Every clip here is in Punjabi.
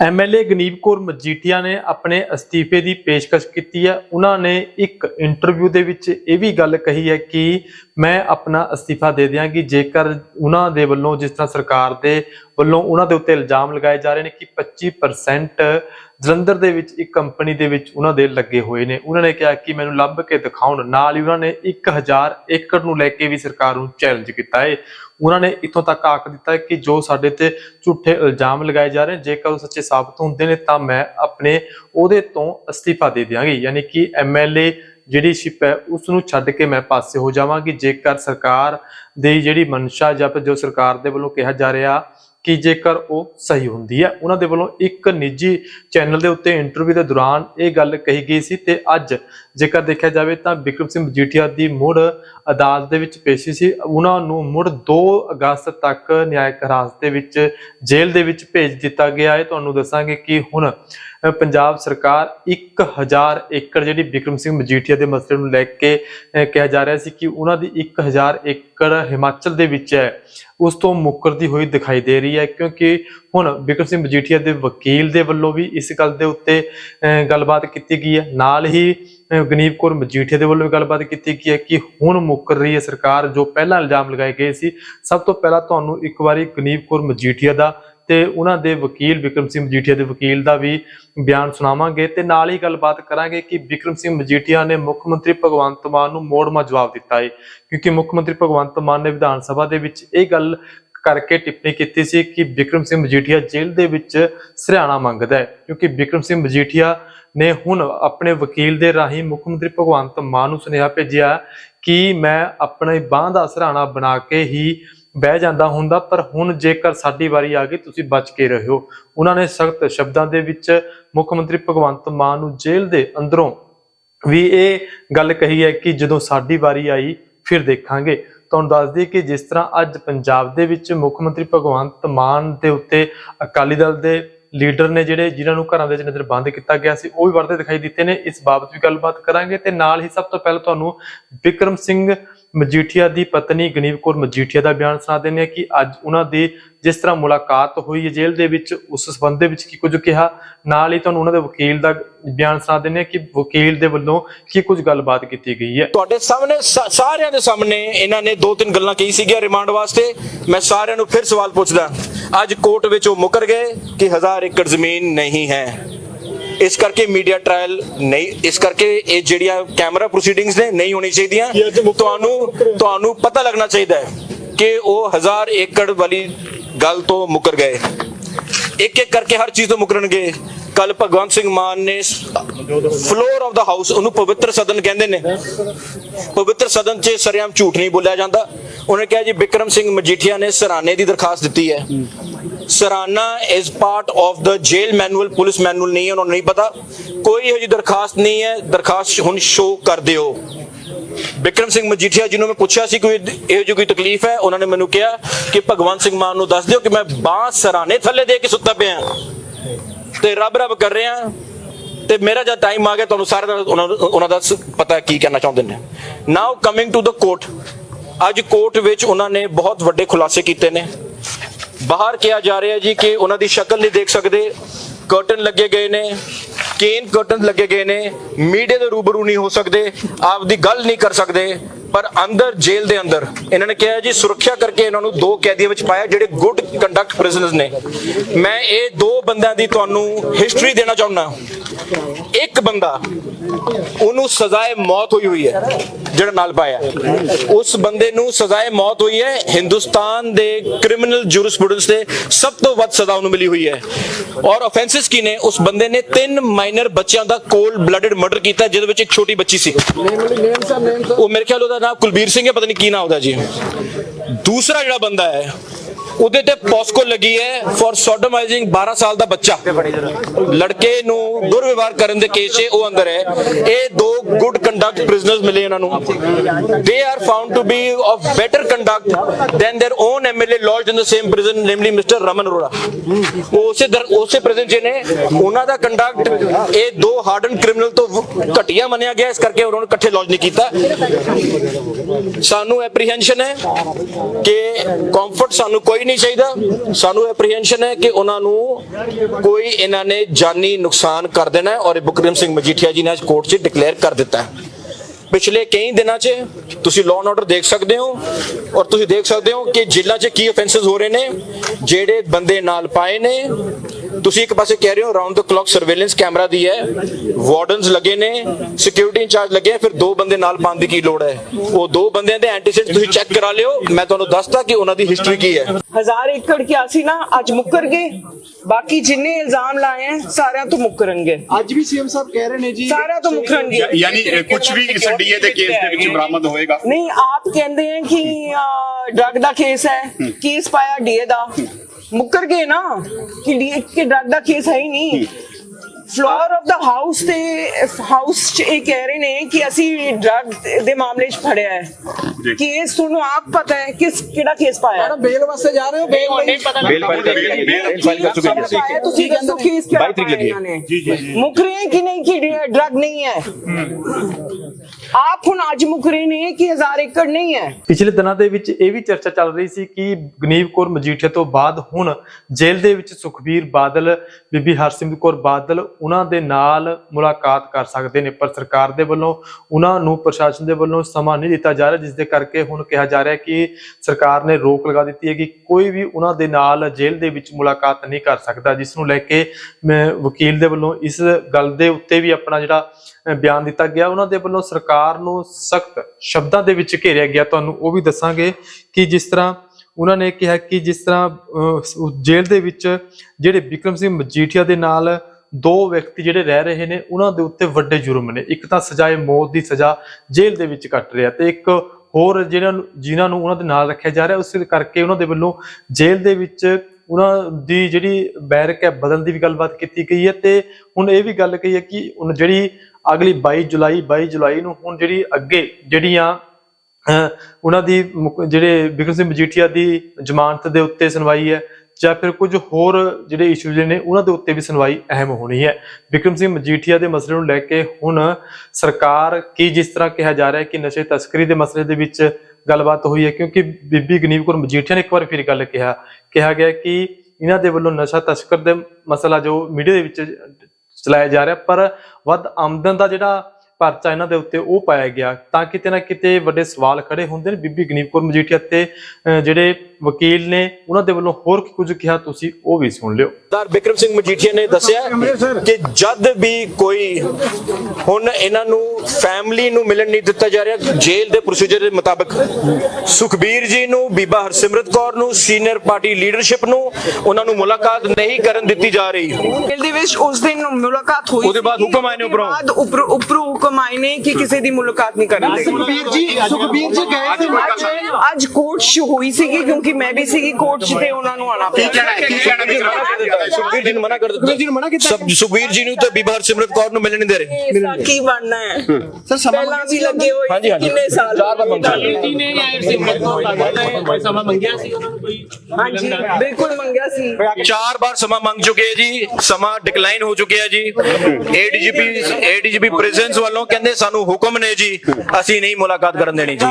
ਐਮਐਲਏ ਗਨੀਬ ਕੌਰ ਮਜੀਠੀਆ ਨੇ ਆਪਣੇ ਅਸਤੀਫੇ ਦੀ ਪੇਸ਼ਕਸ਼ ਕੀਤੀ ਹੈ। ਉਹਨਾਂ ਨੇ ਇੱਕ ਇੰਟਰਵਿਊ ਦੇ ਵਿੱਚ ਇਹ ਵੀ ਗੱਲ ਕਹੀ ਹੈ ਕਿ ਮੈਂ ਆਪਣਾ ਅਸਤੀਫਾ ਦੇ ਦਿਆਂਗੀ। ਜੇਕਰ ਉਹਨਾਂ ਦੇ ਵੱਲੋਂ, ਜਿਸ ਤਰ੍ਹਾਂ ਸਰਕਾਰ ਦੇ ਵੱਲੋਂ ਉਹਨਾਂ ਦੇ ਉੱਤੇ ਇਲਜ਼ਾਮ ਲਗਾਏ ਜਾ ਰਹੇ ਨੇ ਕਿ 25% ਜਲੰਧਰ ਦੇ ਵਿੱਚ ਇੱਕ ਕੰਪਨੀ ਦੇ ਵਿੱਚ ਉਹਨਾਂ ਦੇ ਲੱਗੇ ਹੋਏ ਨੇ। ਉਹਨਾਂ ਨੇ ਕਿਹਾ ਕਿ ਮੈਨੂੰ ਲੱਭ ਕੇ ਦਿਖਾਉਣ। ਨਾਲ ਹੀ ਉਹਨਾਂ ਨੇ 1000 ਏਕੜ ਨੂੰ ਲੈ ਕੇ ਵੀ ਸਰਕਾਰ ਨੂੰ ਚੈਲੰਜ ਕੀਤਾ ਹੈ। ਉਹਨਾਂ ਨੇ ਇੱਥੋਂ ਤੱਕ ਆਖ ਦਿੱਤਾ ਕਿ ਜੋ ਸਾਡੇ ਤੇ ਝੂਠੇ ਇਲਜ਼ਾਮ ਲਗਾਏ ਜਾ ਰਹੇ ਨੇ, ਜੇਕਰ ਉਹ ਸੱਚੇ ਸਾਬਤ ਹੁੰਦੇ ਨੇ, ਤਾਂ ਮੈਂ ਆਪਣੇ ਉਹਦੇ ਤੋਂ ਅਸਤੀਫਾ ਦੇ ਦਿਆਂਗੀ। ਯਾਨੀ ਕਿ ਐਮਐਲਏ ਜਿਹੜੀ ਸ਼ਿਪ ਹੈ ਉਸ ਨੂੰ ਛੱਡ ਕੇ ਮੈਂ ਪਾਸੇ ਹੋ ਜਾਵਾਂਗੀ। ਜੇਕਰ ਸਰਕਾਰ ਦੀ ਜਿਹੜੀ ਮਨਸ਼ਾ ਜਾਂ ਫਿਰ ਜੋ ਸਰਕਾਰ ਦੇ ਵੱਲੋਂ ਕਿਹਾ ਜਾ ਰਿਹਾ ਕਿ ਜੇਕਰ ਉਹ ਸਹੀ ਹੁੰਦੀ ਹੈ। ਉਹਨਾਂ ਦੇ ਵੱਲੋਂ ਇੱਕ ਨਿੱਜੀ ਚੈਨਲ ਦੇ ਉੱਤੇ ਇੰਟਰਵਿਊ ਦੇ ਦੌਰਾਨ ਇਹ ਗੱਲ ਕਹੀ ਗਈ ਸੀ ਤੇ ਅੱਜ ਜੇਕਰ ਦੇਖਿਆ ਜਾਵੇ ਤਾਂ ਬਿਕਰਮ ਸਿੰਘ ਮਜੀਠੀਆ ਦੀ ਮੁੜ ਅਦਾਲਤ ਦੇ ਵਿੱਚ ਪੇਸ਼ੀ ਸੀ। ਉਹਨਾਂ ਨੂੰ ਮੁੜ 2 ਅਗਸਤ ਤੱਕ ਨਿਆਇਕ ਹਿਰਾਸਤ ਦੇ ਵਿੱਚ ਜੇਲ੍ਹ ਦੇ ਵਿੱਚ ਭੇਜ ਦਿੱਤਾ ਗਿਆ ਹੈ। ਤੁਹਾਨੂੰ ਦੱਸਾਂਗੇ ਕਿ ਹੁਣ ਪੰਜਾਬ ਸਰਕਾਰ 1000 ਏਕੜ ਜਿਹੜੀ ਬਿਕਰਮ ਸਿੰਘ ਮਜੀਠੀਆ ਦੇ ਮਸਲੇ ਨੂੰ ਲੈ ਕੇ ਕਿਹਾ ਜਾ ਰਿਹਾ ਸੀ ਕਿ ਉਹਨਾਂ ਦੀ 1000 ਏਕੜ ਹਿਮਾਚਲ ਦੇ ਵਿੱਚ ਹੈ। ਉਸ ਤੋਂ ਮੁੱਕਰਦੀ ਹੋਈ ਦਿਖਾਈ ਦੇ ਰਹੀ ਹੈ ਕਿਉਂਕਿ ਹੁਣ ਬਿਕਰਮ ਸਿੰਘ ਮਜੀਠੀਆ ਦੇ ਵਕੀਲ ਦੇ ਵੱਲੋਂ ਵੀ ਇਸ ਗੱਲ ਦੇ ਉੱਤੇ ਅ, ਗੱਲਬਾਤ ਕੀਤੀ ਗਈ ਹੈ। ਨਾਲ ਹੀ ਗਨੀਪ ਕੌਰ ਮਜੀਠੀਆ ਦੇ ਵੱਲੋਂ ਵੀ ਗੱਲਬਾਤ ਕੀਤੀ ਗਈ ਹੈ ਕਿ ਹੁਣ ਮੁੱਕਰ ਰਹੀ ਹੈ ਸਰਕਾਰ ਜੋ ਪਹਿਲਾਂ ਇਲਜ਼ਾਮ ਲਗਾਏ ਗਏ ਸੀ। ਸਭ ਤੋਂ ਪਹਿਲਾਂ ਤੁਹਾਨੂੰ ਇੱਕ ਵਾਰੀ ਗਨੀਪ ਕੌਰ ਮਜੀਠੀਆ ਦਾ ਤੇ ਉਹਨਾਂ ਦੇ ਵਕੀਲ ਵਿਕਰਮ ਸਿੰਘ ਮਜੀਠੀਆ ਦੇ ਵਕੀਲ ਦਾ ਵੀ ਬਿਆਨ ਸੁਣਾਵਾਂਗੇ ਤੇ ਨਾਲ ਹੀ ਗੱਲਬਾਤ ਕਰਾਂਗੇ ਕਿ ਵਿਕਰਮ ਸਿੰਘ ਮਜੀਠੀਆ ਨੇ ਮੁੱਖ ਮੰਤਰੀ ਭਗਵੰਤ ਮਾਨ ਨੂੰ ਮੋੜਮਾ ਜਵਾਬ ਦਿੱਤਾ ਹੈ ਕਿਉਂਕਿ ਮੁੱਖ ਮੰਤਰੀ ਭਗਵੰਤ ਮਾਨ ਨੇ ਵਿਧਾਨ ਸਭਾ ਦੇ ਵਿੱਚ ਇਹ ਗੱਲ ਕਰਕੇ ਟਿੱਪਣੀ ਕੀਤੀ ਸੀ ਕਿ ਵਿਕਰਮ ਸਿੰਘ ਮਜੀਠੀਆ ਜੇਲ੍ਹ ਦੇ ਵਿੱਚ ਸਰਿਆਣਾ ਮੰਗਦਾ ਹੈ ਕਿਉਂਕਿ ਵਿਕਰਮ ਸਿੰਘ ਮਜੀਠੀਆ ਨੇ ਹੁਣ ਆਪਣੇ ਵਕੀਲ ਦੇ ਰਾਹੀਂ ਮੁੱਖ ਮੰਤਰੀ ਭਗਵੰਤ ਮਾਨ ਨੂੰ ਸੁਨੇਹਾ ਭੇਜਿਆ ਕਿ ਮੈਂ ਆਪਣੇ ਬਾਂਹ ਦਾ ਸਰਾਣਾ ਬਣਾ ਕੇ ਹੀ ਬਹਿ ਜਾਂਦਾ ਹੁੰਦਾ, ਪਰ ਹੁਣ ਜੇਕਰ ਸਾਡੀ ਵਾਰੀ ਆ ਗਈ, ਤੁਸੀਂ ਬਚ ਕੇ ਰਹਿਓ। ਉਹਨਾਂ ਨੇ ਸਖਤ ਸ਼ਬਦਾਂ ਦੇ ਵਿੱਚ ਮੁੱਖ ਮੰਤਰੀ ਭਗਵੰਤ ਮਾਨ ਨੂੰ ਜੇਲ੍ਹ ਦੇ ਅੰਦਰੋਂ ਵੀ ਇਹ ਗੱਲ ਕਹੀ ਹੈ ਕਿ ਜਦੋਂ ਸਾਡੀ ਵਾਰੀ ਆਈ, ਫਿਰ ਦੇਖਾਂਗੇ। ਤੁਹਾਨੂੰ ਦੱਸ ਦਈਏ ਕਿ ਜਿਸ ਤਰ੍ਹਾਂ ਅੱਜ ਪੰਜਾਬ ਦੇ ਵਿੱਚ ਮੁੱਖ ਮੰਤਰੀ ਭਗਵੰਤ ਮਾਨ ਦੇ ਉੱਤੇ ਅਕਾਲੀ ਦਲ ਦੇ ਲੀਡਰ ਨੇ ਜਿਹੜੇ ਜਿਨ੍ਹਾਂ ਨੂੰ ਘਰਾਂ ਦੇ ਵਿੱਚ ਨਜ਼ਰ ਬੰਦ ਕੀਤਾ ਗਿਆ ਸੀ, ਉਹ ਵੀ ਵਰਦੇ ਦਿਖਾਈ ਦਿੱਤੇ ਨੇ। ਇਸ ਬਾਬਤ ਵੀ ਗੱਲਬਾਤ ਕਰਾਂਗੇ ਤੇ ਨਾਲ ਹੀ ਸਭ ਤੋਂ ਪਹਿਲਾਂ ਤੁਹਾਨੂੰ ਵਿਕਰਮ ਸਿੰਘ ਮਜੀਠੀਆ ਦੀ ਪਤਨੀ ਗਨੀਵ ਕੌਰ ਮਜੀਠੀਆ ਦਾ ਬਿਆਨ ਸੁਣਾ ਦਿੰਦੇ ਹਾਂ ਕਿ ਅੱਜ ਉਹਨਾਂ ਦੀ ਜਿਸ ਤਰ੍ਹਾਂ ਮੁਲਾਕਾਤ ਹੋਈ ਹੈ ਜੇਲ੍ਹ ਦੇ ਵਿੱਚ, ਉਸ ਸੰਬੰਧ ਦੇ ਵਿੱਚ ਕੀ ਕੁਝ ਕਿਹਾ? ਨਾਲ ਹੀ ਤੁਹਾਨੂੰ ਉਹਨਾਂ ਦੇ ਵਕੀਲ ਦਾ ਬਿਆਨ ਸੁਣਾ ਦਿੰਦੇ ਹਾਂ ਕਿ ਵਕੀਲ ਦੇ ਵੱਲੋਂ ਕੀ ਕੁਝ ਗੱਲਬਾਤ ਕੀਤੀ ਗਈ ਹੈ। ਤੁਹਾਡੇ ਸਾਹਮਣੇ ਸਾਰਿਆਂ ਦੇ ਸਾਹਮਣੇ ਇਹਨਾਂ ਨੇ ਦੋ ਤਿੰਨ ਗੱਲਾਂ ਕਹੀ ਸੀਗੀਆਂ ਰਿਮਾਂਡ ਵਾਸਤੇ। ਮੈਂ ਸਾਰਿਆਂ ਨੂੰ ਫਿਰ ਸਵਾਲ ਪੁੱਛਦਾ, ਅੱਜ ਕੋਰਟ ਵਿੱਚ ਉਹ ਮੁਕਰ ਗਏ ਕਿ ਹਜ਼ਾਰ ਏਕੜ ਜ਼ਮੀਨ ਨਹੀਂ ਹੈ? ਇਸ ਕਰਕੇ ਮੀਡੀਆ ਟ੍ਰਾਇਲ ਨਹੀਂ ਇਸ ਕਰਕੇ ਇਹ ਜਿਹੜੀਆਂ ਕੈਮਰਾ ਪ੍ਰੋਸੀਡਿੰਗਸ ਨੇ ਨਹੀਂ ਹੋਣੀ ਚਾਹੀਦੀਆਂ। ਤੁਹਾਨੂੰ ਤੁਹਾਨੂੰ ਪਤਾ ਲੱਗਣਾ ਚਾਹੀਦਾ ਹੈ ਕਿ ਉਹ ਹਜ਼ਾਰ ਏਕੜ ਵਾਲੀ ਗੱਲ ਤੋਂ ਮੁਕਰ ਗਏ। ਇੱਕ ਇੱਕ ਕਰਕੇ ਹਰ ਚੀਜ਼ ਤੋਂ ਮੁਕਰਨਗੇ। ਕੱਲ ਭਗਵੰਤ ਸਿੰਘ ਮਾਨ ਨੇ ਫਲੋਰ ਆਫ ਦਾ ਹਾਊਸ ਉਹਨੂੰ ਪਵਿੱਤਰ ਸਦਨ ਕਹਿੰਦੇ ਨੇ। ਪਵਿੱਤਰ ਸਦਨ 'ਚ ਸਰਿਆਮ ਝੂਠ ਨਹੀਂ ਬੋਲਿਆ ਜਾਂਦਾ। ਉਹਨੇ ਕਿਹਾ ਜੀ ਵਿਕਰਮ ਸਿੰਘ ਮਜੀਠੀਆ ਨੇ ਸਰਾਣੇ ਦੀ ਦਰਖਾਸਤ ਦਿੱਤੀ ਹੈ। ਸਰਾਨਾ is part of the jail manual police manual ਨਹੀਂ ਹੈ, ਉਹਨਾਂ ਨੂੰ ਨਹੀਂ ਪਤਾ। ਕੋਈ ਇਹੋ ਜਿਹੀ ਦਰਖਾਸਤ ਨਹੀਂ ਹੈ, ਦਰਖਾਸਤ ਹੁਣ ਸ਼ੋ ਕਰ ਦਿਓ। ਬਿਕਰਮ ਸਿੰਘ ਮਜੀਠੀਆ ਜਿਹਨੂੰ ਮੈਂ ਪੁੱਛਿਆ ਸੀ, ਕੋਈ ਇਹੋ ਜਿਹੀ ਕੋਈ ਤਕਲੀਫ ਹੈ? ਉਹਨਾਂ ਨੇ ਮੈਨੂੰ ਕਿਹਾ ਕਿ ਭਗਵੰਤ ਸਿੰਘ ਮਾਨ ਨੂੰ ਦੱਸ ਦਿਓ ਕਿ ਮੈਂ ਬਾਂਹ ਸਰਾਣੇ ਥੱਲੇ ਦੇ ਕੇ ਸੁੱਤਾ ਪਿਆ। ਤੇ ਰੱਬ ਰੱਬ ਕਰ ਰਿਹਾ। ਤੇ ਮੇਰਾ ਜਦ ਟਾਈਮ ਆ ਗਿਆ, ਤੁਹਾਨੂੰ ਸਾਰੇ ਦਾ ਉਹਨਾਂ ਨੂੰ- ਉਹਨਾਂ ਦਾ ਪਤਾ ਕੀ ਕਹਿਣਾ ਚਾਹੁੰਦੇ ਨੇ। Now coming to the court ਅੱਜ ਕੋਰਟ ਵਿੱਚ ਉਹਨਾਂ ਨੇ ਬਹੁਤ ਵੱਡੇ ਖੁਲਾਸੇ ਕੀਤੇ ਨੇ। ਬਾਹਰ ਕਿਹਾ ਜਾ ਰਿਹਾ ਜੀ ਕਿ ਉਹਨਾਂ ਦੀ ਸ਼ਕਲ ਨਹੀਂ ਦੇਖ ਸਕਦੇ। ਕਰਟਨ ਲੱਗੇ ਗਏ ਨੇ ਕੇਨ ਕਰਟਨ ਲੱਗੇ ਗਏ ਨੇ। ਮੀਡੀਆ ਦੇ ਰੂਬਰੂ ਨਹੀਂ ਹੋ ਸਕਦੇ ਆਪ ਦੀ ਗੱਲ ਨਹੀਂ ਕਰ ਸਕਦੇ। ਪਰ ਅੰਦਰ, ਜੇਲ੍ਹ ਦੇ ਅੰਦਰ ਇਹਨਾਂ ਨੇ ਕਿਹਾ ਜੀ, ਸੁਰੱਖਿਆ ਕਰਕੇ ਇਹਨਾਂ ਨੂੰ ਦੋ ਕੈਦੀਆਂ ਵਿੱਚ ਪਾਇਆ, ਜਿਹੜੇ ਗੁੱਡ ਕੰਡਕਟ ਪ੍ਰਿਜ਼ਨਰਸ ਨੇ। ਮੈਂ ਇਹ ਦੋ ਬੰਦਿਆਂ ਦੀ ਤੁਹਾਨੂੰ ਹਿਸਟਰੀ ਦੇਣਾ ਚਾਹੁੰਦਾ। ਇੱਕ ਬੰਦਾ, ਉਹਨੂੰ ਸਜ਼ਾਏ ਮੌਤ ਹੋਈ ਹੋਈ ਹੈ, ਜਿਹੜਾ ਨਾਲ ਪਾਇਆ। ਉਸ ਬੰਦੇ ਨੂੰ ਸਜ਼ਾਏ ਮੌਤ ਹੋਈ ਹੈ, ਹਿੰਦੁਸਤਾਨ ਦੇ ਕ੍ਰਿਮੀਨਲ ਜੂਰਿਸਪ੍ਰੂਡੈਂਸ ਦੇ ਸਭ ਤੋਂ ਵੱਧ ਸਜ਼ਾ ਉਹਨੂੰ ਮਿਲੀ ਹੋਈ ਹੈ। ਔਰ ਆਫੈਂਸਸ ਕੀ ਨੇ? ਉਸ ਬੰਦੇ ਨੇ ਤਿੰਨ ਮਾਈਨਰ ਬੱਚਿਆਂ ਦਾ ਕੋਲਡ ਬਲੱਡਡ ਮਰਡਰ ਕੀਤਾ, ਜਿਹਦੇ ਵਿੱਚ ਇੱਕ ਛੋਟੀ ਬੱਚੀ ਸੀ। ਉਹ ਮੇਰੇ ਖਿਆਲ ਉਹਦਾ ਨਾਮ ਕੁਲਬੀਰ ਸਿੰਘ ਹੈ, ਪਤਾ ਨਹੀਂ ਕੀ ਨਾਮ ਉਹਦਾ ਜੀ। ਦੂਸਰਾ ਜਿਹੜਾ ਬੰਦਾ ਹੈ ਉਹਦੇ ਤੇ ਪੋਸਕੋ ਲੱਗੀ ਹੈ ਫॉर ਸੋਡਮਾਈਜ਼ਿੰਗ 12 ਸਾਲ ਦਾ ਬੱਚਾ। ਲੜਕੇ ਨੂੰ ਦੁਰਵਿਵਹਾਰ ਕਰਨ ਦੇ ਕੇਸ 'ਚ ਉਹ ਅੰਦਰ ਹੈ। ਇਹ ਦੋ ਗੁੱਡ ਕੰਡਕਟ ਪ੍ਰਿਜ਼ਨਰਸ ਮਿਲੇ ਇਹਨਾਂ ਨੂੰ। They are found to be of better conduct than their own MLA lodged in the same prison namely mister Raman Arora ਉਸੇ ਦਰ, ਉਸੇ ਪ੍ਰਿਜ਼ਨ 'ਚ ਨੇ। ਉਹਨਾਂ ਦਾ ਕੰਡਕਟ ਇਹ ਦੋ ਹਾਰਡਨ ਕ੍ਰਿਮੀਨਲ ਤੋਂ ਘਟੀਆ ਮੰਨਿਆ ਗਿਆ। ਇਸ ਕਰਕੇ ਉਹਨਾਂ ਨੂੰ ਇਕੱਠੇ ਲੌਜ ਨਹੀਂ ਕੀਤਾ। ਸਾਨੂੰ ਐਪਰੀਹੈਂਸ਼ਨ ਹੈ ਕਿ ਕੰਫਰਟ ਸਾਨੂੰ ਕੋਈ ਨਹੀਂ ਚਾਹੀਦਾ। ਸਾਨੂੰ ਐਪਰੀਹੈਂਸ਼ਨ ਹੈ ਕਿ ਉਹਨਾਂ ਨੂੰ ਕੋਈ ਇਹਨਾਂ ਨੇ ਜਾਨੀ ਨੁਕਸਾਨ ਕਰ ਦੇਣਾ ਹੈ ਔਰ ਇਹ ਸਿੰਘ ਮਜੀਠੀਆ ਜੀ ਨੇ ਅੱਜ ਕੋਰਟ 'ਚ ਡਿਕਲੇਅਰ ਕਰ ਦਿੱਤਾ ਹੈ। ਪਿਛਲੇ ਕਈ ਦਿਨਾਂ 'ਚ ਤੁਸੀਂ ਲਾਅ ਐਂਡ ਆਰਡਰ ਦੇਖ ਸਕਦੇ ਹੋ ਔਰ ਤੁਸੀਂ ਦੇਖ ਸਕਦੇ ਹੋ ਕਿ ਜੇਲ੍ਹਾਂ 'ਚ ਕੀ ਆਫੈਂਸਸ ਹੋ ਰਹੇ ਨੇ ਜਿਹੜੇ ਬੰਦੇ ਨਾਲ ਪਾਏ ਨੇ। ਤੁਸੀਂ ਇੱਕ ਪਾਸੇ ਕਹਿ ਰਹੇ ਹੋ round the clock surveillance camera ਦੀ ਹੈ ਵਾਰਡਨਸ ਲੱਗੇ ਨੇ ਸਿਕਿਉਰਿਟੀ ਇੰਚਾਰਜ ਲੱਗੇ ਹੈ, ਫਿਰ ਦੋ ਬੰਦੇ ਨਾਲ ਪਾਉਣ ਦੀ ਕੀ ਲੋੜ ਹੈ? ਉਹ ਦੋ ਬੰਦਿਆਂ ਦੇ ਐਂਟੀਸੈਂਟ ਤੁਸੀਂ ਚੈੱਕ ਕਰਾ ਲਿਓ ਮੈਂ ਤੁਹਾਨੂੰ ਦੱਸਦਾ ਕਿ ਉਹਨਾਂ ਦੀ ਹਿਸਟਰੀ ਕੀ ਹੈ। ਹਜ਼ਾਰ ਏਕੜ ਕਿਹਾ ਸੀ ਨਾ ਅੱਜ ਮੁੱਕਰ ਗਏ। ਬਾਕੀ ਜਿੰਨੇ ਇਲਜ਼ਾਮ ਲਾਏ ਹੈ ਸਾਰਿਆਂ ਤੋਂ ਮੁੱਕਰਨਗੇ ਅੱਜ ਵੀ ਸੀਐਮ ਸਾਹਿਬ ਕਹਿ ਰਹੇ ਨੇ ਜੀ ਸਾਰਿਆਂ ਤੋਂ ਮੁੱਕਰਨਗੇ ਯਾਨੀ ਕੁਝ ਵੀ ਇਸ ਡੀਏ ਦੇ ਕੇਸ ਦੇ ਵਿੱਚ ਬਰਾਮਦ ਹੋਏਗਾ। ਨਹੀਂ ਆਪ ਕਹਿੰਦੇ ਹੈ ਕਿ ਡਰਗ ਦਾ ਕੇਸ ਹੈ ਕੇਸ ਪਾਇਆ ਡੀਏ ਦਾ। ਮੁੱਕਰ ਗਏ ਨਾ ਕਿ ਡੀਏ ਕਿ ਡਰਗ ਦਾ ਕੇਸ ਹੈ ਹੀ ਨਹੀਂ। ਫਲੋਰ ਆਫ ਦਾ ਹਾਊਸ ਤੇ ਹਾਊਸ ਚ ਇਹ ਕਹਿ ਰਹੇ ਨੇ ਕਿ ਅਸੀਂ ਡਰਗ ਦੇ ਮਾਮਲੇ ਚ ਫੜਿਆ ਹੈ। ਕੇਸ ਤੁਹਾਨੂੰ ਆਪ ਪਤਾ ਹੈ ਕਿਸ ਕਿਹੜਾ ਕੇਸ ਪਾਇਆ ਹੈ? ਮੈਡਮ ਬੇਲ ਵਾਸਤੇ ਜਾ ਰਹੇ ਹੋ? ਬੇਲ ਲਈ ਬੇਲ ਫਾਈਲ ਬੇਲ ਫਾਈਲ ਕਰ ਚੁੱਕੇ ਪਾਇਆ, ਤੁਸੀਂ ਦੱਸੋ ਕੇਸ ਕਿਹੜਾ ਪਾਇਆ ਇਹਨਾਂ ਨੇ? ਮੁੱਕ ਰਹੇ ਹੈ ਕਿ ਨਹੀਂ ਕਿ ਡਰਗ ਨਹੀਂ ਹੈ। ਆਪ ਹੁਣ ਅੱਜ ਮੁੱਕ ਰਹੇ ਨੇ ਕਿ ਹਜ਼ਾਰ ਏਕੜ ਨਹੀਂ ਹੈ। ਪਿਛਲੇ ਦਿਨਾਂ ਦੇ ਵਿੱਚ ਇਹ ਵੀ ਚਰਚਾ ਚੱਲ ਰਹੀ ਸੀ ਕਿ ਗਨੀਵ ਕੌਰ ਮਜੀਠੀਆ ਤੋਂ ਬਾਅਦ ਹੁਣ ਜੇਲ੍ਹ ਦੇ ਵਿੱਚ ਸੁਖਬੀਰ ਬਾਦਲ, ਬੀਬੀ ਹਰਸਿਮਰਤ ਕੌਰ ਬਾਦਲ, ਉਹਨਾਂ ਦੇ ਨਾਲ ਮੁਲਾਕਾਤ ਕਰ ਸਕਦੇ ਨੇ। ਪਰ ਸਰਕਾਰ ਦੇ ਵੱਲੋਂ, ਉਹਨਾਂ ਨੂੰ ਪ੍ਰਸ਼ਾਸਨ ਦੇ ਵੱਲੋਂ ਸਮਾਂ ਨਹੀਂ ਦਿੱਤਾ ਜਾ ਰਿਹਾ, ਜਿਸ ਦੇ ਕਰਕੇ ਹੁਣ ਕਿਹਾ ਜਾ ਰਿਹਾ ਕਿ ਸਰਕਾਰ ਨੇ ਰੋਕ ਲਗਾ ਦਿੱਤੀ ਹੈ ਕਿ ਕੋਈ ਵੀ ਉਹਨਾਂ ਦੇ ਨਾਲ ਜੇਲ੍ਹ ਦੇ ਵਿੱਚ ਮੁਲਾਕਾਤ ਨਹੀਂ ਕਰ ਸਕਦਾ। ਜਿਸ ਨੂੰ ਲੈ ਕੇ ਮੈਂ ਵਕੀਲ ਦੇ ਵੱਲੋਂ ਇਸ ਗੱਲ ਦੇ ਉੱਤੇ ਵੀ ਆਪਣਾ ਜਿਹੜਾ ਬਿਆਨ ਦਿੱਤਾ ਗਿਆ, ਉਹਨਾਂ ਦੇ ਵੱਲੋਂ ਸਰਕਾਰ ਨੂੰ ਸਖਤ ਸ਼ਬਦਾਂ ਦੇ ਵਿੱਚ ਘੇਰਿਆ ਗਿਆ। ਤੁਹਾਨੂੰ ਉਹ ਵੀ ਦੱਸਾਂਗੇ ਕਿ ਜਿਸ ਤਰ੍ਹਾਂ ਉਹਨਾਂ ਨੇ ਕਿਹਾ ਕਿ ਜਿਸ ਤਰ੍ਹਾਂ ਜੇਲ੍ਹ ਦੇ ਵਿੱਚ ਜਿਹੜੇ ਵਿਕਰਮ ਸਿੰਘ ਮਜੀਠੀਆ ਦੇ ਨਾਲ ਦੋ ਵਿਅਕਤੀ ਜਿਹੜੇ ਰਹਿ ਰਹੇ ਨੇ, ਉਹਨਾਂ ਦੇ ਉੱਤੇ ਵੱਡੇ ਜੁਰਮ ਨੇ। ਇੱਕ ਤਾਂ ਸਜ਼ਾਏ ਮੌਤ ਦੀ ਸਜ਼ਾ ਜੇਲ੍ਹ ਦੇ ਵਿੱਚ ਕੱਟ ਰਿਹਾ ਤੇ ਇੱਕ ਹੋਰ ਜਿਹਨਾਂ ਨੂੰ, ਜਿਨ੍ਹਾਂ ਨੂੰ ਉਹਨਾਂ ਦੇ ਨਾਲ ਰੱਖਿਆ ਜਾ ਰਿਹਾ, ਉਸ ਕਰਕੇ ਉਹਨਾਂ ਦੇ ਵੱਲੋਂ ਜੇਲ੍ਹ ਦੇ ਵਿੱਚ ਉਹਨਾਂ ਦੀ ਜਿਹੜੀ ਬੈਰਕ ਹੈ ਬਦਲਣ ਦੀ ਵੀ ਗੱਲਬਾਤ ਕੀਤੀ ਗਈ ਹੈ ਤੇ ਹੁਣ ਇਹ ਵੀ ਗੱਲ ਕਹੀ ਹੈ ਕਿ ਜਿਹੜੀ ਅਗਲੀ 22 ਜੁਲਾਈ 22 ਜੁਲਾਈ ਨੂੰ ਹੁਣ ਜਿਹੜੀ ਅੱਗੇ ਜਿਹੜੀਆਂ ਉਹਨਾਂ ਦੀ ਮੁਕ- ਜਿਹੜੇ ਬਿਕਰਮ ਸਿੰਘ ਮਜੀਠੀਆ ਦੀ ਜ਼ਮਾਨਤ ਦੇ ਉੱਤੇ ਸੁਣਵਾਈ ਹੈ ਜਾਂ ਫਿਰ ਕੁਝ ਹੋਰ ਜਿਹੜੇ ਇਸ਼ੂਜ਼ ਨੇ, ਉਹਨਾਂ ਦੇ ਉੱਤੇ ਵੀ ਸੁਣਵਾਈ ਅਹਿਮ ਹੋਣੀ ਹੈ। ਬਿਕਰਮ ਸਿੰਘ ਮਜੀਠੀਆ ਦੇ ਮਸਲੇ ਨੂੰ ਲੈ ਕੇ ਹੁਣ ਸਰਕਾਰ ਕੀ ਜਿਸ ਤਰ੍ਹਾਂ ਕਿਹਾ ਜਾ ਰਿਹਾ ਹੈ ਕਿ ਨਸ਼ੇ ਤਸਕਰੀ ਦੇ ਮਸਲੇ ਦੇ ਵਿੱਚ ਗੱਲਬਾਤ ਹੋਈ ਹੈ, ਕਿਉਂਕਿ ਬੀਬੀ ਗਨੀਵ ਕੌਰ ਮਜੀਠੀਆ ਨੇ ਇੱਕ ਵਾਰ ਫਿਰ ਗੱਲ ਕਿਹਾ। ਕਿਹਾ ਗਿਆ ਕਿ ਇਹਨਾਂ ਦੇ ਵੱਲੋਂ ਨਸ਼ਾ ਤਸਕਰ ਦੇ ਮਸਲਾ ਜੋ ਮੀਡੀਆ ਦੇ ਵਿੱਚ ਚਲਾਇਆ ਜਾ ਰਿਹਾ ਪਰ ਵੱਧ ਆਮਦਨ ਦਾ ਜਿਹੜਾ ਪਰਚਾ ਇਹਨਾਂ ਦੇ ਉੱਤੇ ਉਹ ਪਾਇਆ ਗਿਆ। ਤਾਂ ਕਿਤੇ ਨਾ ਕਿਤੇ ਵੱਡੇ ਸਵਾਲ ਖੜੇ ਹੁੰਦੇ ਨੇ ਬੀਬੀ ਗਨੀਵ ਕੌਰ ਮਜੀਠੀਆ ਤੇ ਅਹ, ਜਿਹੜੇ ਵਕੀਲ ਨੇ ਉਹਨਾਂ ਦੇ ਵੱਲੋਂ ਹੋਰ ਕੀ ਕੁਝ ਕਿਹਾ ਤੁਸੀਂ ਉਹ ਵੀ ਸੁਣ ਲਿਓ। ਸਰਦਾਰ ਬਿਕਰਮ ਸਿੰਘ ਮਜੀਠੀਆ ਨੇ ਦੱਸਿਆ ਕਿ ਜਦ ਵੀ ਕੋਈ ਹੁਣ ਇਹਨਾਂ ਨੂੰ ਫੈਮਿਲੀ ਨੂੰ ਮਿਲਣ ਨਹੀਂ ਦਿੱਤਾ ਜਾ ਰਿਹਾ ਜੇਲ੍ਹ ਦੇ ਪ੍ਰੋਸੀਜਰ ਦੇ ਮੁਤਾਬਕ ਸੁਖਬੀਰ ਜੀ ਨੂੰ ਬੀਬਾ ਹਰਸਿਮਰਤ ਕੌਰ ਨੂੰ ਸੀਨੀਅਰ ਪਾਰਟੀ ਲੀਡਰਸ਼ਿਪ ਨੂੰ ਉਹਨਾਂ ਨੂੰ ਮੁਲਾਕਾਤ ਨਹੀਂ ਕਰਨ ਦਿੱਤੀ ਜਾ ਰਹੀ। ਜੇਲ੍ਹ ਦੇ ਵਿੱਚ ਉਸ ਦਿਨ ਮੁਲਾਕਾਤ ਹੋਈ ਉਹਦੇ ਬਾਅਦ ਹੁਕਮ ਆਏ ਨੇ ਉੱਪਰੋਂ। ਬਾਅਦ ਉੱਪਰ ਉੱਪਰੋਂ ਹੁਕਮ ਆਏ ਨੇ ਕਿ ਕਿਸੇ ਦੀ ਮੁਲਾਕਾਤ ਨਹੀਂ ਕਰਨ ਦੇ ਸੁਖਬੀਰ ਜੀ ਸੁਖਬੀਰ ਜੀ ਗਏ ਸੀ ਅੱਜ ਕੋਰਟ 'ਚ ਹੋਈ ਸੀਗੀ ਕਿਉਂਕਿ ਮੈਂ ਵੀ ਸੀਗੀ ਕੋਰਟ 'ਚ ਤੇ ਉਹਨਾਂ ਨੂੰ ਆਣਾ ਪਿਆ ਸੁਖਬੀਰ ਜੀ ਨੂੰ ਮਨਾ ਕਰ ਦਿੱਤਾ ਸੁਖਬੀਰ ਜੀ ਨੂੰ ਮਨਾ ਕੀਤਾ ਸਭ ਸੁਖਬੀਰ ਜੀ ਨੂੰ ਤੇ ਬੀਬਾ ਹਰਸਿਮਰਤ ਕੌਰ ਨੂੰ ਮਿਲਣ ਨਹੀਂ ਦੇ ਰਹੇ। ਕੀ ਬਣਨਾ ਹੈ? ਸਰ ਸਮਾਂ ਪਹਿਲਾਂ ਵੀ ਲੱਗੇ ਹੋਏ ਹਾਂਜੀ, ਹਾਂਜੀ। ਕਿੰਨੇ ਸਾਲ ਚਾਰ ਵਾਰ ਮੰਗਿਆ। ਜੀ ਨੇ ਜਾਂ ਸਿਮਰਤ ਕੌਰ ਨੇ ਕੋਈ ਸਮਾਂ ਮੰਗਿਆ ਸੀ ਉਹਨਾਂ ਨੂੰ ਕੋਈ? ਹਾਂਜੀ ਬਿਲਕੁਲ ਮੰਗਿਆ ਸੀ। ਚਾਰ ਵਾਰ ਸਮਾਂ ਮੰਗ ਚੁੱਕੇ ਹੈ ਜੀ ਸਮਾਂ ਡਿਕਲਾਈਨ ਹੋ ਚੁੱਕਿਆ ਹੈ ਜੀ ਏਡੀਜੀਪੀ ਏਡੀਜੀਪੀ ਪ੍ਰੈਜ਼ੈਂਸ ਵੱਲੋਂ ਕਹਿੰਦੇ ਸਾਨੂੰ ਹੁਕਮ ਨੇ ਜੀ ਅਸੀਂ ਨਹੀਂ ਮੁਲਾਕਾਤ ਕਰਨ ਦੇਣੀ ਜੀ।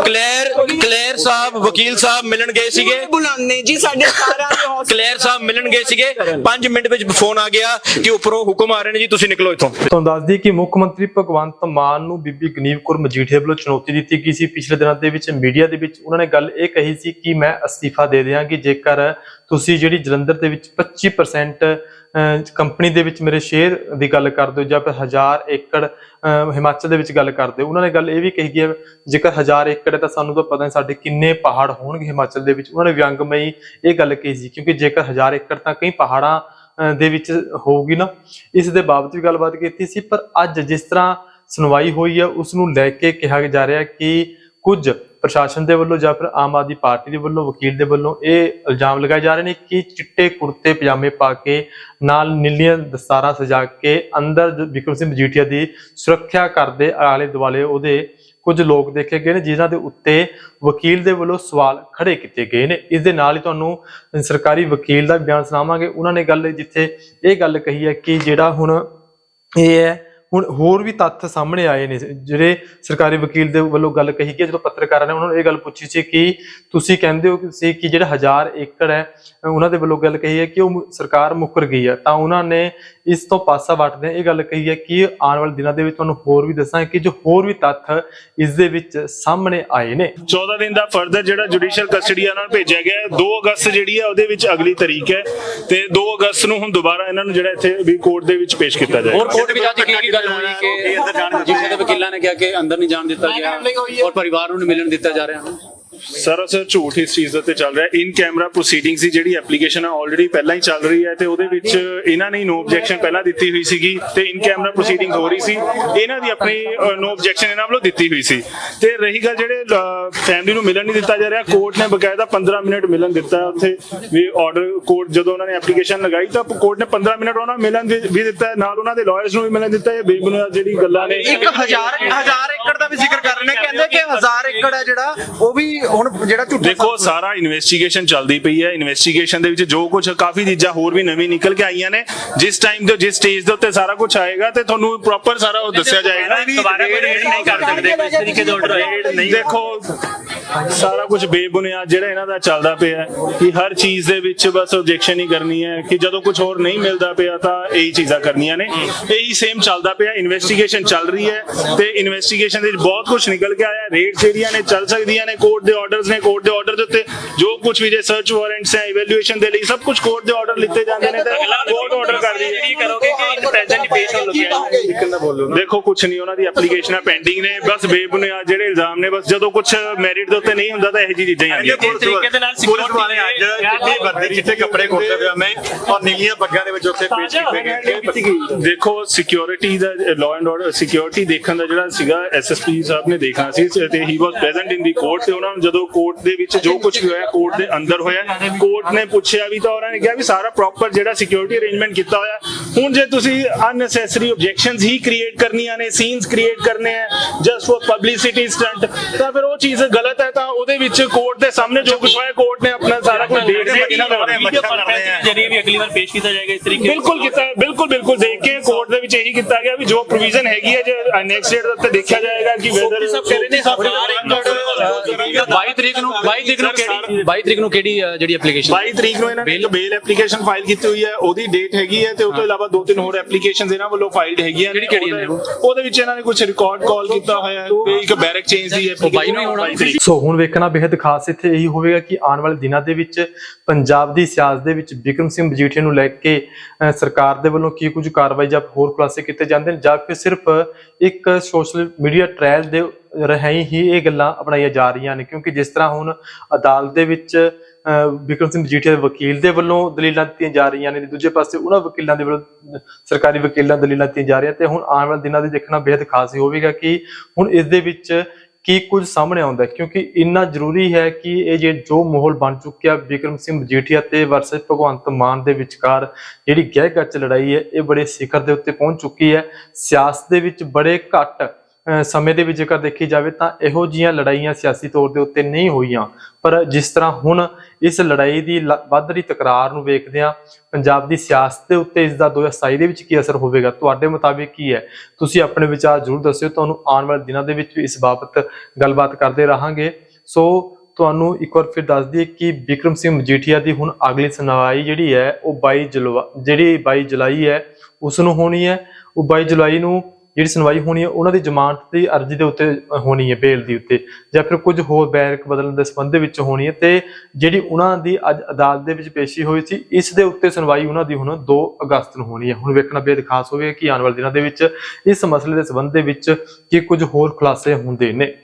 ਕਲੇਰ ਕਲੇਰ ਸਾਹਿਬ ਵਕੀਲ ਸਾਹਿਬ ਮਿਲਣ ਗਏ ਸੀਗੇ। ਬੁਲਾਉਂਦੇ ਜੀ ਸਾਡੇ ਸਾਰਿਆਂ ਦੇ ਹੌਸਲੇ ਕਲੇਰ ਸਾਹਿਬ ਮਿਲਣ ਗਏ ਸੀਗੇ। 5 ਮਿੰਟ ਵਿੱਚ ਫੋਨ ਆ ਗਿਆ ਕਿ ਉੱਪਰੋਂ ਹੁਕਮ ਆ ਰਹੇ ਨੇ ਜੀ ਤੁਸੀਂ ਨਿਕਲੋ ਇੱਥੋਂ। ਤੁਹਾਨੂੰ ਦੱਸ ਦਈਏ ਕਿ ਮੁੱਖ ਮੰਤਰੀ ਭਗਵੰਤ ਮਾਨ ਨੂੰ ਬੀਬੀ ਗਨੀਵ ਕੌਰ ਮਜੀਠੀਆ ਵੱਲੋਂ ਚੁਣੌਤੀ ਦਿੱਤੀ ਗਈ ਸੀ। ਪਿਛਲੇ ਦਿਨਾਂ ਦੇ ਵਿੱਚ ਮੀਡੀਆ ਦੇ ਵਿੱਚ ਉਹਨਾਂ ਨੇ ਗੱਲ ਇਹ ਕਹੀ ਸੀ ਕਿ ਮੈਂ ਅਸਤੀਫਾ ਦੇ ਦਿਆਂਗੀ। ਜੇਕਰ ਤੁਸੀਂ ਜਿਹੜੀ ਜਲੰਧਰ ਦੇ ਵਿੱਚ 25% ਕੰਪਨੀ ਦੇ ਵਿੱਚ ਮੇਰੇ ਸ਼ੇਅਰ ਦੀ ਗੱਲ ਕਰਦੇ ਹੋ ਜਾਂ ਫਿਰ 1000 ਏਕੜ ਹਿਮਾਚਲ ਦੇ ਵਿੱਚ ਗੱਲ ਕਰਦੇ ਹੋ ਉਹਨਾਂ ਨੇ ਗੱਲ ਇਹ ਵੀ ਕਹੀ ਹੈ ਜੇਕਰ 1000 ਏਕੜ ਹੈ ਤਾਂ ਸਾਨੂੰ ਤਾਂ ਪਤਾ ਨਹੀਂ ਸਾਡੇ ਕਿੰਨੇ ਪਹਾੜ ਹੋਣਗੇ ਹਿਮਾਚਲ ਦੇ ਵਿੱਚ। ਉਹਨਾਂ ਨੇ ਵਿਅੰਗਮਈ ਇਹ ਗੱਲ ਕਹੀ ਸੀ, ਕਿਉਂਕਿ ਜੇਕਰ 1000 ਏਕੜ ਤਾਂ ਕਈ ਪਹਾੜਾਂ ਦੇ ਵਿੱਚ ਹੋਊਗੀ ਨਾ। ਇਸ ਦੇ ਬਾਬਤ ਵੀ ਗੱਲਬਾਤ ਕੀਤੀ ਸੀ, ਪਰ ਅੱਜ ਜਿਸ ਤਰ੍ਹਾਂ ਸੁਣਵਾਈ ਹੋਈ ਹੈ ਉਸ ਨੂੰ ਲੈ ਕੇ ਕਿਹਾ ਜਾ ਰਿਹਾ ਕਿ ਕੁਝ ਪ੍ਰਸ਼ਾਸਨ ਦੇ ਵੱਲੋਂ ਜਾਂ ਫਿਰ ਆਮ ਆਦਮੀ ਪਾਰਟੀ ਦੇ ਵੱਲੋਂ, ਵਕੀਲ ਦੇ ਵੱਲੋਂ ਇਹ ਇਲਜ਼ਾਮ ਲਗਾਏ ਜਾ ਰਹੇ ਨੇ ਕਿ ਚਿੱਟੇ ਕੁੜਤੇ, ਪਜਾਮੇ ਪਾ ਕੇ ਨਾਲ ਨੀਲੀਆਂ ਦਸਤਾਰਾਂ ਸਜਾ ਕੇ ਅੰਦਰ ਜੋ ਵਿਕਰਮ ਸਿੰਘ ਮਜੀਠੀਆ ਦੀ ਸੁਰੱਖਿਆ ਕਰਦੇ ਆਲੇ ਦੁਆਲੇ ਉਹਦੇ ਕੁਝ ਲੋਕ ਦੇਖੇ ਗਏ ਨੇ, ਜਿਨ੍ਹਾਂ ਦੇ ਉੱਤੇ ਵਕੀਲ ਦੇ ਵੱਲੋਂ ਸਵਾਲ ਖੜੇ ਕੀਤੇ ਗਏ ਨੇ। ਇਸ ਦੇ ਨਾਲ ਹੀ ਤੁਹਾਨੂੰ ਸਰਕਾਰੀ ਵਕੀਲ ਦਾ ਬਿਆਨ ਸੁਣਾਵਾਂਗੇ। ਉਹਨਾਂ ਨੇ ਗੱਲ ਜਿੱਥੇ ਇਹ ਗੱਲ ਕਹੀ ਹੈ ਕਿ ਜਿਹੜਾ ਹੁਣ ਇਹ ਹੈ ਹੁਣ ਹੋਰ ਵੀ ਤੱਥ ਸਾਹਮਣੇ ਆਏ ਨੇ ਜਿਹੜੇ ਸਰਕਾਰੀ ਵਕੀਲ ਦੇ ਵੱਲੋਂ ਗੱਲ ਕਹੀ ਕਿ ਜਦੋਂ ਪੱਤਰਕਾਰਾਂ ਨੇ ਉਹਨਾਂ ਨੂੰ ਇਹ ਗੱਲ ਪੁੱਛੀ ਸੀ ਕਿ ਤੁਸੀਂ ਕਹਿੰਦੇ ਹੋ ਕਿ ਸੀ ਕਿ ਜਿਹੜਾ 1000 ਏਕੜ ਹੈ ਉਹਨਾਂ ਦੇ ਵੱਲੋਂ ਗੱਲ ਕਹੀ ਹੈ ਕਿ ਉਹ ਸਰਕਾਰ ਮੁੱਕਰ ਗਈ ਹੈ। ਤਾਂ ਉਹਨਾਂ ਨੇ ਇਸ ਤੋਂ ਪਾਸਾ ਵੱਟਦੇ ਇਹ ਗੱਲ ਕਹੀ ਹੈ ਕਿ ਆਉਣ ਵਾਲੇ ਦਿਨਾਂ ਦੇ ਵਿੱਚ ਤੁਹਾਨੂੰ ਹੋਰ ਵੀ ਦੱਸਾਂ ਕਿ ਜੋ ਹੋਰ ਵੀ ਤੱਥ ਇਸ ਦੇ ਵਿੱਚ ਸਾਹਮਣੇ ਆਏ ਨੇ। 14 ਦਿਨ ਦਾ ਫਰਦਰ ਜਿਹੜਾ ਜੁਡੀਸ਼ੀਅਲ ਕਸਟਡੀ ਇਹਨਾਂ ਨੂੰ ਭੇਜਿਆ ਗਿਆ ਹੈ। 2 ਅਗਸਤ ਜਿਹੜੀ ਹੈ ਉਹਦੇ ਵਿੱਚ ਅਗਲੀ ਤਰੀਕ ਹੈ ਤੇ 2 ਅਗਸਤ ਨੂੰ ਹੁਣ ਦੁਬਾਰਾ ਇਹਨਾਂ ਨੂੰ ਜਿਹੜਾ ਇੱਥੇ ਵੀ ਕੋਰਟ ਦੇ ਵਿੱਚ ਪੇਸ਼ ਕੀਤਾ ਜਾਏਗਾ। ਹੋਰ ਕੋਰਟ ਵਿੱਚ ਅੱਜ ਕੀ ਕੀ ਗੱਲ ਹੋਈ ਕਿ ਜਿਸ ਦੇ ਵਕੀਲਾਂ ਨੇ ਕਿਹਾ ਕਿ ਅੰਦਰ ਨਹੀਂ ਜਾਣ ਦਿੱਤਾ ਗਿਆ ਔਰ ਪਰਿਵਾਰ ਨੂੰ ਨਹੀਂ ਮਿਲਣ ਦਿੱਤਾ ਜਾ ਰਿਹਾ। ਸਰਾਸਰ ਝੂਠ ਇਸ ਚੀਜ਼ ਦੇ ਉੱਤੇ ਚੱਲ ਰਿਹਾ। ਇਨ ਕੈਮਰਾ ਪ੍ਰੋਸੀਡਿੰਗਸ ਦੀ ਜਿਹੜੀ ਐਪਲੀਕੇਸ਼ਨ ਹੈ ਆਲਰੇਡੀ ਪਹਿਲਾਂ ਹੀ ਚੱਲ ਰਹੀ ਹੈ ਤੇ ਉਹਦੇ ਵਿੱਚ ਇਹਨਾਂ ਨੇ ਨੋ ਆਬਜੈਕਸ਼ਨ ਪਹਿਲਾਂ ਦਿੱਤੀ ਹੋਈ ਸੀਗੀ ਤੇ ਇਨ ਕੈਮਰਾ ਪ੍ਰੋਸੀਡਿੰਗ ਹੋ ਰਹੀ ਸੀ। ਇਹਨਾਂ ਦੀ ਆਪਣੀ ਨੋ ਆਬਜੈਕਸ਼ਨ ਇਹਨਾਂ ਵੱਲੋਂ ਦਿੱਤੀ ਹੋਈ ਸੀ। ਤੇ ਰਹੀ ਗੱਲ ਜਿਹੜੇ ਫੈਮਿਲੀ ਨੂੰ ਮਿਲਣ ਨਹੀਂ ਦਿੱਤਾ ਜਾ ਰਿਹਾ ਕੋਰਟ ਨੇ ਬਕਾਇਦਾ 15 ਮਿੰਟ ਮਿਲਣ ਦਿੱਤਾ ਉੱਥੇ। ਵੀ ਆਰਡਰ ਕੋਰਟ ਜਦੋਂ ਉਹਨਾਂ ਨੇ ਐਪਲੀਕੇਸ਼ਨ ਲਗਾਈ ਤਾਂ ਕੋਰਟ ਨੇ 15 ਮਿੰਟ ਉਹਨਾਂ ਨੂੰ ਮਿਲਣ ਵੀ ਦਿੱਤਾ। ਨਾਲ ਉਹਨਾਂ ਦੇ ਲਾਇਰਸ ਨੂੰ ਵੀ ਮਿਲਣ ਦਿੱਤਾ ਹੈ ਬੇਬੁਨਿਆਦ ਜਿਹੜੀ ਗੱਲਾਂ ਨੇ। ਇੱਕ ਹਜ਼ਾਰ ਏਕੜ ਦਾ ਵੀ ਜ਼ਿਕਰ ਕਰ ਰਹੇ ਨੇ। ਕਹਿੰਦੇ ਕਿ ਹਜ਼ਾਰ ਏਕੜ ਹੈ ਜਿਹੜਾ, ਉਹ ਵੀ ਹੁਣ ਜਿਹੜਾ ਝੂਠਾ ਦੇਖੋ ਸਾਰਾ ਇਨਵੈਸਟੀਗੇਸ਼ਨ ਚੱਲਦੀ ਪਈ ਹੈ। ਇਨਵੈਸਟੀਗੇਸ਼ਨ ਦੇ ਵਿੱਚ ਜੋ ਕੁਝ ਕਾਫੀ ਚੀਜ਼ਾਂ ਹੋਰ ਵੀ ਨਵੀਂ ਨਿਕਲ ਕੇ ਆਈਆਂ ਨੇ। ਜਿਸ ਟਾਈਮ ਤੇ ਜਿਸ ਸਟੇਜ ਦੇ ਉੱਤੇ ਸਾਰਾ ਕੁਝ ਆਏਗਾ ਤੇ ਤੁਹਾਨੂੰ ਪ੍ਰੋਪਰ ਸਾਰਾ ਉਹ ਦੱਸਿਆ ਜਾਏਗਾ। ਦੁਬਾਰਾ ਕੋਈ ਰੇਡ ਨਹੀਂ ਕਰ ਸਕਦੇ। ਇਸ ਤਰੀਕੇ ਦੇ ਆਰਡਰ ਨਹੀਂ ਦੇਖੋ ਸਾਰਾ ਕੁਝ ਬੇਬੁਨਿਆਦ ਜਿਹੜਾ ਇਹਨਾਂ ਦਾ ਚੱਲਦਾ ਪਿਆ ਹੈ ਕਿ ਹਰ ਚੀਜ਼ ਦੇ ਵਿੱਚ ਬਸ ਆਬਜੈਕਸ਼ਨ ਹੀ ਕਰਨੀ ਹੈ ਕਿ ਜਦੋਂ ਕੁਝ ਹੋਰ ਨਹੀਂ ਮਿਲਦਾ ਪਿਆ ਤਾਂ ਇਹੀ ਚੀਜ਼ਾਂ ਕਰਨੀਆਂ ਨੇ। ਇਹੀ ਸੇਮ ਚੱਲਦਾ ਪਿਆ ਇਨਵੈਸਟੀਗੇਸ਼ਨ ਚੱਲ ਰਹੀ ਹੈ ਤੇ ਇਨਵੈਸਟੀਗੇਸ਼ਨ ਦੇ ਵਿੱਚ ਬਹੁਤ ਕੁਝ ਨਿਕਲ ਕੇ ਆਇਆ। ਰੇਟ ਜਿਹੜੀਆਂ ਨੇ ਚੱਲ ਸਕਦੀਆਂ ਨੇ ਕੋਰਟ ਦੇ ਆਰਡਰਸ ਨੇ ਕੋਰਟ ਦੇ ਆਰਡਰ ਦੇ ਉੱਤੇ ਜੋ ਕੁਝ ਵੀ ਜੇ ਸਰਚ ਵਾਰੰਟਸ ਹੈ ਇਵੈਲੂਏਸ਼ਨ ਦੇ ਲਈ ਸਭ ਕੁਝ ਕੋਰਟ ਦੇ ਆਰਡਰ ਲਿੱਤੇ ਜਾਂਦੇ ਨੇ ਤੇ ਕੋਰਟ ਆਰਡਰ ਕਰਦੀ ਹੈ ਕੀ ਕਰੋਗੇ ਕਿ ਇਨ ਪ੍ਰੈਜ਼ੈਂਟ ਪੇਸ਼ ਹੋਣ ਲੱਗਿਆ। ਦੇਖੋ ਕੁਝ ਨਹੀਂ ਉਹਨਾਂ ਦੀ ਐਪਲੀਕੇਸ਼ਨਾਂ ਪੈਂਡਿੰਗ ਨੇ ਬਸ ਬੇਬੁਨਿਆਦ ਜਿਹੜੇ ਇਲਜ਼ਾਮ ਨੇ ਬਸ ਜਦੋਂ ਕੁਝ ਮੈਰਿਟ ਦੇ ਉੱਤੇ ਨਹੀਂ ਹੁੰਦਾ ਤਾਂ ਇਹੋ ਜਿਹੀ ਚੀਜ਼ਾਂ ਹੀ ਆਉਂਦੀਆਂ। ਇਸ ਤਰੀਕੇ ਦੇ ਨਾਲ ਪੁਲਿਸ ਵਾਲੇ ਅੱਜ ਚਿੱਟੇ ਵਰਦੀ ਚਿੱਟੇ ਕੱਪੜੇ ਕੁੜਤੇ ਪਜਾਮੇ ਔਰ ਨੀਲੀਆਂ ਪੱਗਾਂ ਦੇ ਵਿੱਚ ਉੱਥੇ ਪੇਸ਼ ਕੀਤੇ ਗਏ। ਦੇਖੋ ਸਿਕਿਉਰਿਟੀ ਦਾ ਲਾਅ ਐਂਡ ਆਰਡਰ ਸਿਕਿਉਰਿਟੀ ਦੇਖਣ ਦਾ ਜਿਹੜਾ ਸੀਗਾ ਐਸਐਸਪੀ ਸਾਹਿਬ ਨੇ ਦੇਖਣਾ ਸੀ ਤੇ ਹੀ ਵਾਸ ਪ੍ਰੈਜ਼ੈਂਟ ਇਨ ਦੀ ਕੋਰਟ ਤੇ ਉਹਨਾਂ ਨੂੰ ਜਦੋਂ ਕੋਰਟ ਦੇ ਵਿੱਚ ਜੋ ਕੁਝ ਵੀ ਹੋਇਆ ਕੋਰਟ ਦੇ ਅੰਦਰ ਹੋਇਆ ਕੋਰਟ ਨੇ ਪੁੱਛਿਆ ਵੀ ਤਾਂ ਉਹਨਾਂ ਨੇ ਕਿਹਾ ਵੀ ਸਾਰਾ ਪ੍ਰੋਪਰ ਜਿਹੜਾ ਸਿਕਿਉਰਿਟੀ ਅਰੇਂਜਮੈਂਟ ਕੀਤਾ ਹੋਇਆ। ਹੁਣ ਜੇ ਤੁਸੀਂ ਅਨਨੈਸੈਸਰੀ ਆਬਜੈਕਸ਼ਨਸ ਹੀ ਕ੍ਰੀਏਟ ਕਰਨੀਆਂ ਨੇ ਸੀਨਸ ਕ੍ਰੀਏਟ ਕਰਨੇ ਆ ਜਸਟ ਫॉर ਪਬਲਿਸਿਟੀ ਸਟੰਟ ਤਾਂ ਫਿਰ ਉਹ ਚੀਜ਼ ਗਲਤ ਹੈ ਤਾਂ ਉਹਦੇ ਵਿੱਚ ਕੋਰਟ ਦੇ ਸਾਹਮਣੇ ਜੋ ਕੁਝ ਹੋਇਆ ਕੋਰਟ ਨੇ ਆਪਣਾ ਸਾਰਾ ਕੁਝ ਦੇਖ ਕੇ ਇਹਨਾਂ ਦਾ ਵੀਡੀਓ ਕਾਨਫਰੰਸਿੰਗ ਦੇ ਜਰੀਏ ਵੀ ਅਗਲੀ ਵਾਰ ਪੇਸ਼ ਕੀਤਾ ਜਾਏਗਾ ਇਸ ਤਰੀਕੇ ਬਿਲਕੁਲ ਕੀਤਾ ਬਿਲਕੁਲ ਬਿਲਕੁਲ ਦੇਖ ਕੇ ਕੋਰਟ ਦੇ ਵਿੱਚ ਇਹੀ ਕੀਤਾ ਗਿਆ ਵੀ ਜੋ ਪ੍ਰੋਵੀਜ਼ਨ ਹੈਗੀ ਹੈ ਜੇ ਨੈਕਸਟ ਡੇਟ ਦੇ ਉੱਤੇ ਦੇਖਿਆ ਜਾਏਗਾ ਕਿ ਵੈਦਰ ਸਭ ਕਹਿੰਦੇ ਨੇ ਸਰਕਾਰ 22 ਤਰੀਕ ਨੂੰ 22 ਤਰੀਕ ਨੂੰ ਕਿਹੜੀ 22 ਤਰੀਕ ਨੂੰ ਕਿਹੜੀ ਅ, ਜਿਹੜੀ ਐਪਲੀਕੇਸ਼ਨ 22 ਤਰੀਕ ਨੂੰ ਇਹਨਾਂ ਨੇ ਇੱਕ ਬੇਲ ਐਪਲੀਕੇਸ਼ਨ ਫਾਈਲ ਕੀਤੀ ਹੋਈ ਹੈ ਉਹਦੀ ਡੇਟ ਹੈਗੀ ਹੈ ਤੇ ਉਸ ਤੋਂ ਇਲਾਵਾ ਦੋ ਤਿੰਨ ਹੋਰ ਐਪਲੀਕੇਸ਼ਨਸ ਇਹਨਾਂ ਵੱਲੋਂ ਫਾਈਲਡ ਹੈਗੀਆਂ ਨੇ। ਕਿਹੜੀ-ਕਿਹੜੀਆਂ ਨੇ ਉਹ? ਉਹਦੇ- ਵਿੱਚ ਇਹਨਾਂ ਨੇ ਕੁਝ ਰਿਕਾਰਡ ਕਾਲ ਕੀਤਾ ਹੋਇਆ ਹੈ ਤੇ ਇੱਕ ਬੈਰਕ ਚੇਂਜ ਦੀ ਉਹ ਬਾਈ ਨੂੰ ਹੀ ਹੋਣਾ। application ਸੋ ਹੁਣ ਵੇਖਣਾ ਬੇहद ਖਾਸ ਇੱਥੇ ਇਹੀ ਹੋਵੇਗਾ ਕਿ ਆਉਣ ਵਾਲੇ ਦਿਨਾਂ ਦੇ ਵਿੱਚ ਪੰਜਾਬ ਦੀ ਸਿਆਸਤ ਦੇ ਵਿੱਚ ਬਿਕਰਮ ਸਿੰਘ ਮਜੀਠੀਆ ਨੂੰ ਲੈ ਕੇ ਅਹ, ਸਰਕਾਰ ਦੇ ਵੱਲੋਂ ਕੀ ਕੁਝ ਕਾਰਵਾਈ ਜਾਂ ਹੋਰ ਖੁਲਾਸੇ ਕੀਤੇ ਜਾਂਦੇ ਨੇ ਜਾਂ ਫਿਰ ਸਿਰਫ ਇੱਕ ਸੋਸ਼ਲ ਮੀਡੀਆ ਟ੍ਰਾਇਲ ਦੇ ਰਹੀ ਹੀ ਇਹ ਗੱਲਾਂ ਅਪਣਾਈਆਂ ਜਾ ਰਹੀਆਂ ਨੇ ਕਿਉਂਕਿ ਜਿਸ ਤਰ੍ਹਾਂ ਹੁਣ ਅਦਾਲਤ ਦੇ ਵਿੱਚ ਅਹ, ਬਿਕਰਮ ਸਿੰਘ ਮਜੀਠੀਆ ਦੇ ਵਕੀਲ ਦੇ ਵੱਲੋਂ ਦਲੀਲਾਂ ਦਿੱਤੀਆਂ ਜਾ ਰਹੀਆਂ ਨੇ ਦੂਜੇ ਪਾਸੇ ਉਹਨਾਂ ਵਕੀਲਾਂ ਦੇ ਵੱਲੋਂ ਸਰਕਾਰੀ ਵਕੀਲਾਂ ਦਲੀਲਾਂ ਦਿੱਤੀਆਂ ਜਾ ਰਹੀਆਂ ਤੇ ਹੁਣ ਆਉਣ ਵਾਲੇ ਦਿਨਾਂ ਦੇ ਦੇਖਣਾ ਬੇहद ਖਾਸ ਹੀ ਹੋਵੇਗਾ ਕਿ ਹੁਣ ਇਸ ਦੇ ਵਿੱਚ ਕੀ ਕੁਝ ਸਾਹਮਣੇ ਆਉਂਦਾ ਕਿਉਂਕਿ ਇੰਨਾ ਜ਼ਰੂਰੀ ਹੈ ਕਿ ਇਹ ਜੇ ਜੋ ਮਾਹੌਲ ਬਣ ਚੁੱਕਿਆ ਬਿਕਰਮ ਸਿੰਘ ਮਜੀਠੀਆ ਤੇ ਵਰਸਸ ਭਗਵੰਤ ਮਾਨ ਦੇ ਵਿਚਕਾਰ ਜਿਹੜੀ ਗਹਿ ਗੱਚ ਲੜਾਈ ਹੈ ਇਹ ਬੜੇ ਸਿਖਰ ਦੇ ਉੱਤੇ ਪਹੁੰਚ ਚੁੱਕੀ ਹੈ ਸਿਆਸਤ ਦੇ ਵਿੱਚ ਬੜੇ ਘੱਟ ਸਮੇਂ ਦੇ ਵਿੱਚ ਜੇਕਰ ਦੇਖੀ ਜਾਵੇ ਤਾਂ ਇਹੋ ਜੀਆਂ ਲੜਾਈਆਂ ਸਿਆਸੀ ਤੌਰ ਦੇ ਉੱਤੇ ਨਹੀਂ ਹੋਈਆਂ। ਪਰ ਜਿਸ ਤਰ੍ਹਾਂ ਹੁਣ ਇਸ ਲੜਾਈ ਦੀ ਲ- ਵੱਧ ਰਹੀ ਤਕਰਾਰ ਨੂੰ ਵੇਖਦਿਆਂ ਪੰਜਾਬ ਦੀ ਸਿਆਸਤ ਦੇ ਉੱਤੇ ਇਸ ਦਾ 2027 ਦੇ ਵਿੱਚ ਕੀ ਅਸਰ ਹੋਵੇਗਾ? ਤੁਹਾਡੇ ਮੁਤਾਬਿਕ ਕੀ ਹੈ? ਤੁਸੀਂ ਆਪਣੇ ਵਿਚਾਰ ਜ਼ਰੂਰ ਦੱਸਿਓ। ਤੁਹਾਨੂੰ ਆਉਣ ਵਾਲੇ ਦਿਨਾਂ ਦੇ ਵਿੱਚ ਵੀ ਇਸ ਬਾਬਤ ਗੱਲਬਾਤ ਕਰਦੇ ਰਹਾਂਗੇ। ਸੋ ਤੁਹਾਨੂੰ ਇੱਕ ਵਾਰ ਫਿਰ ਦੱਸ ਦਈਏ ਕਿ ਵਿਕਰਮ ਸਿੰਘ ਮਜੀਠੀਆ ਦੀ ਹੁਣ ਅਗਲੀ ਸੁਣਵਾਈ ਜਿਹੜੀ ਹੈ, ਉਹ 22 ਜੁਲਾਈ ਜਿਹੜੀ 22 ਜੁਲਾਈ ਹੈ, ਉਸ ਨੂੰ ਹੋਣੀ ਹੈ। ਉਹ 22 ਜੁਲਾਈ ਨੂੰ ਜਿਹੜੀ ਸੁਣਵਾਈ ਹੋਣੀ ਹੈ, ਉਹਨਾਂ ਦੀ ਜ਼ਮਾਨਤ ਦੀ ਅਰਜ਼ੀ ਦੇ ਉੱਤੇ ਹੋਣੀ ਹੈ, ਬੇਲ ਦੀ ਉੱਤੇ ਜਾਂ ਫਿਰ ਕੁਝ ਹੋਰ ਬੈਰਕ ਬਦਲਣ ਦੇ ਸੰਬੰਧ ਵਿੱਚ ਹੋਣੀ ਹੈ ਤੇ ਜਿਹੜੀ ਉਹਨਾਂ ਦੀ ਅੱਜ ਅਦਾਲਤ ਦੇ ਵਿੱਚ ਪੇਸ਼ੀ ਹੋਈ ਸੀ, ਇਸ ਦੇ ਉੱਤੇ ਸੁਣਵਾਈ ਉਹਨਾਂ ਦੀ ਹੁਣ 2 ਅਗਸਤ ਨੂੰ ਹੋਣੀ ਹੈ। ਹੁਣ ਵੇਖਣਾ ਬੇहद ਖਾਸ ਹੋਵੇਗਾ ਕਿ ਆਉਣ ਵਾਲੇ ਦਿਨਾਂ ਦੇ ਵਿੱਚ ਇਸ ਮਸਲੇ ਦੇ ਸੰਬੰਧ ਦੇ ਵਿੱਚ ਕੀ ਕੁਝ ਹੋਰ ਖੁਲਾਸੇ ਹੁੰਦੇ ਨੇ।